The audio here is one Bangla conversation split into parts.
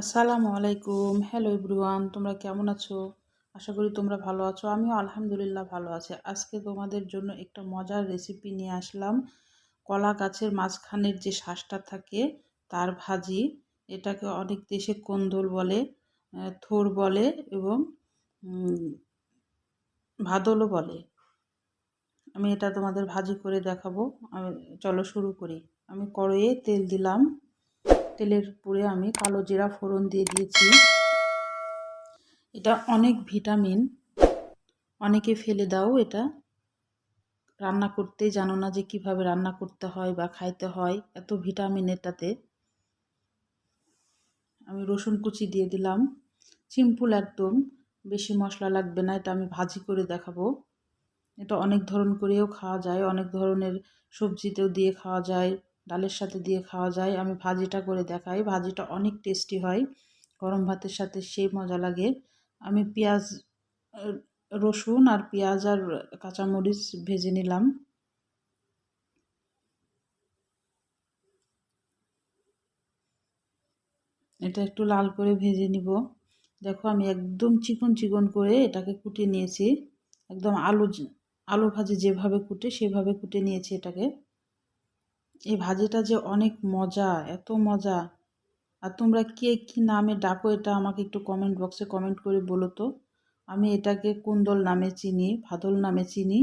আসসালামু আলাইকুম। হ্যালো এভরিওয়ান তোমরা কেমন আছো? আশা করি তোমরা ভালো আছো। আমিও আলহামদুলিল্লাহ ভালো আছি। আজকে তোমাদের জন্য একটা মজার রেসিপি নিয়ে আসলাম। কলা গাছের মাঝখানের যে শ্বাসটা থাকে, তার ভাজি। এটাকে অনেক দেশে কন্দল বলে থোর বলে এবং ভাদলও বলে। আমি এটা তোমাদের ভাজি করে দেখাবো। চলো শুরু করি। আমি কড়াইয়ে তেল দিলাম। তেলের উপরে আমি কালো জিরা ফোড়ন দিয়ে দিয়েছি। এটা অনেক ভিটামিন, অনেকে ফেলে দাও এটা। রান্না করতেই জানো না যে কীভাবে রান্না করতে হয় বা খাইতে হয়, এত ভিটামিন এটাতে। আমি রসুন কুচি দিয়ে দিলাম। সিম্পল একদম, বেশি মশলা লাগবে না, এটা আমি ভাজি করে দেখাবো। এটা অনেক ধরন করেও খাওয়া যায়, অনেক ধরনের সবজিতেও দিয়ে খাওয়া যায়। ডালের সাথে দিয়ে খাওয়া যায়। আমি ভাজিটা করে দেখাই। ভাজিটা অনেক টেস্টি হয়। গরম ভাতের সাথে সেই মজা লাগে। আমি পেঁয়াজ, রসুন আর পেঁয়াজ আর কাঁচামরিচ ভেজে নিলাম। এটা একটু লাল করে ভেজে নিব। দেখো আমি একদম চিকন চিকন করে এটাকে কুটে নিয়েছি। একদম আলু আলু ভাজি যেভাবে কুটে, সেভাবে কুটে নিয়েছি এটাকে। এই ভাজিটা যে অনেক মজা, এত মজা। আর তোমরা কে কী নামে ডাকো এটা আমাকে একটু কমেন্ট বক্সে কমেন্ট করে বলো তো। আমি এটাকে কুন্দল নামে চিনি, ভাদল নামে চিনি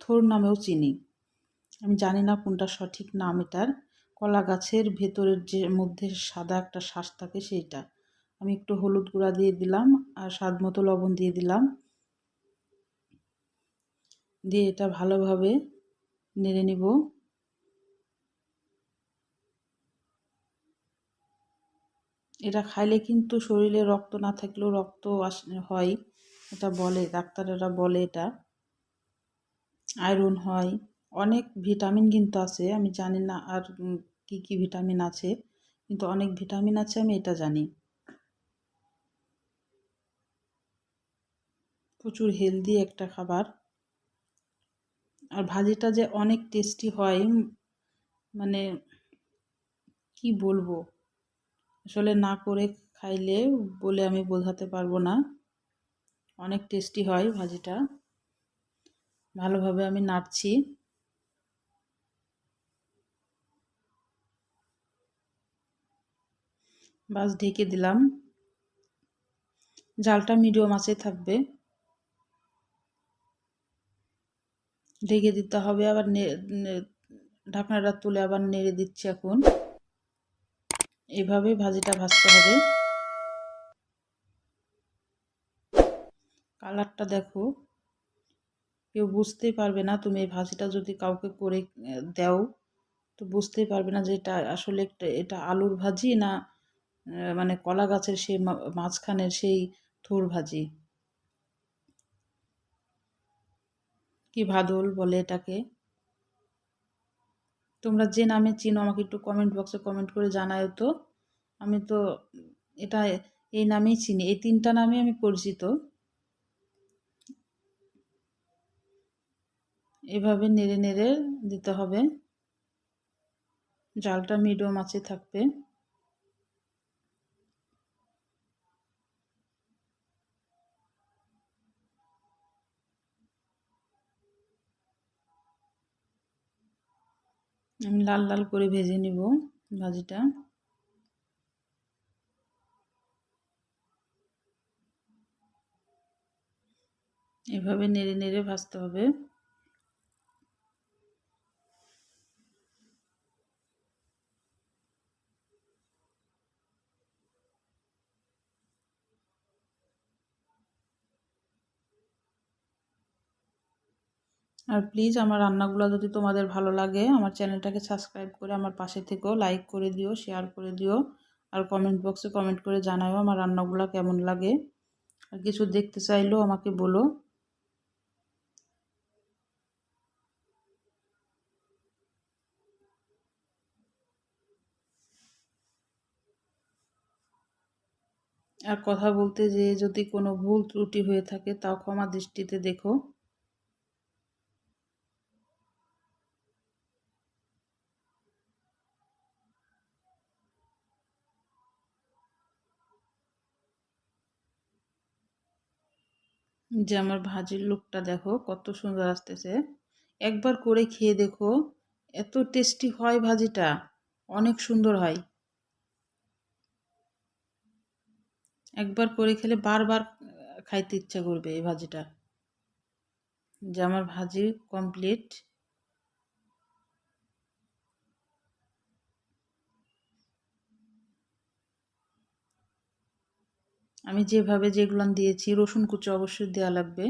থোর নামেও চিনি। আমি জানি না কোনটা সঠিক নাম এটার। কলা গাছের ভেতরের যে মধ্যে সাদা একটা শ্বাস থাকে সেইটা। আমি একটু হলুদ গুঁড়া দিয়ে দিলাম আর স্বাদ মতো লবণ দিয়ে দিলাম। দিয়ে এটা ভালোভাবে নেড়ে নিব। এটা খাইলে কিন্তু শরীরে রক্ত না থাকলেও রক্ত আস, হয়। এটা বলে, ডাক্তারেরা বলে এটা। আয়রন হয়। অনেক ভিটামিন কিন্তু আছে, আমি জানি না আর কি কি ভিটামিন আছে, কিন্তু অনেক ভিটামিন আছে, আমি এটা জানি। প্রচুর হেলদি একটা খাবার। আর ভাজিটা যে অনেক টেস্টি হয় মানে কি বলব? আসলে না করে খাইলে বলে আমি বোঝাতে পারব না। অনেক টেস্টি হয় ভাজিটা। ভালোভাবে আমি নাড়ছি। বাস ঢেকে দিলাম। জালটা মিডিয়াম আছে থাকবে। ঢেকে দিতে হবে, আবার ঢাকনাটা তুলে আবার নেড়ে দিচ্ছি এখন। এভাবে ভাজিটা ভাজতে হবে। কালারটা দেখো। কেউ বুঝতেই পারবে না তুমি এই ভাজিটা যদি কাউকে করে দাও, তো বুঝতেই পারবে না যে এটা আসলে একটা, এটা আলুর ভাজি না মানে কলা গাছের সেই মাঝখানের সেই থোর ভাজি। কি ভাদল বলে এটাকে? তোমরা যে নামে চিনো, আমাকে একটু কমেন্ট বক্সে কমেন্ট করে জানায় তো। আমি তো এটা এই নামেই চিনি, এই তিনটা নামে আমি পরিচিত। এভাবে নেড়ে নেড়ে দিতে হবে। জালটা মিডিয়াম আছে থাকবে। আমি লাল লাল করে ভেজে নিব ভাজিটা। এভাবে নেড়ে নেড়ে ভাজতে হবে। আর প্লিজ আমার রান্নাগুলো যদি তোমাদের ভালো লাগে, আমার চ্যানেলটাকে সাবস্ক্রাইব করে আমার পাশে থেকেও লাইক করে দিও শেয়ার করে দিও, আর কমেন্ট বক্সে কমেন্ট করে জানাও আমার রান্নাগুলো কেমন লাগে। আর কিছু দেখতে চাইলেও আমাকে বলো। আর কথা বলতে যে যদি কোনো ভুল ত্রুটি হয়ে থাকে, তাও ক্ষমা দৃষ্টিতে দেখো। যে আমার ভাজির লুকটা দেখো, কত সুন্দর আসতেছে। একবার করে খেয়ে দেখো, এত টেস্টি হয় ভাজিটা, অনেক সুন্দর হয়। একবার করে খেলে বারবার খাইতে ইচ্ছা করবে এই ভাজিটা। যে আমার ভাজি কমপ্লিট আমি যেভাবে যেগুলো দিয়েছি, রসুন কুচি অবশ্যই দেওয়া লাগবে।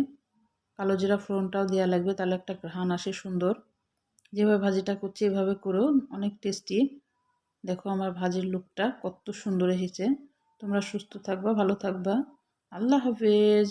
কালো জিরা ফোড়নটাও দেওয়া লাগবে, তাহলে একটা ঘ্রাণ আসে সুন্দর। যেভাবে ভাজিটা করছি, এভাবে করেও অনেক টেস্টি। দেখো আমার ভাজির লুকটা কত সুন্দর এসেছে। তোমরা সুস্থ থাকবা, ভালো থাকবা। আল্লাহ হাফেজ।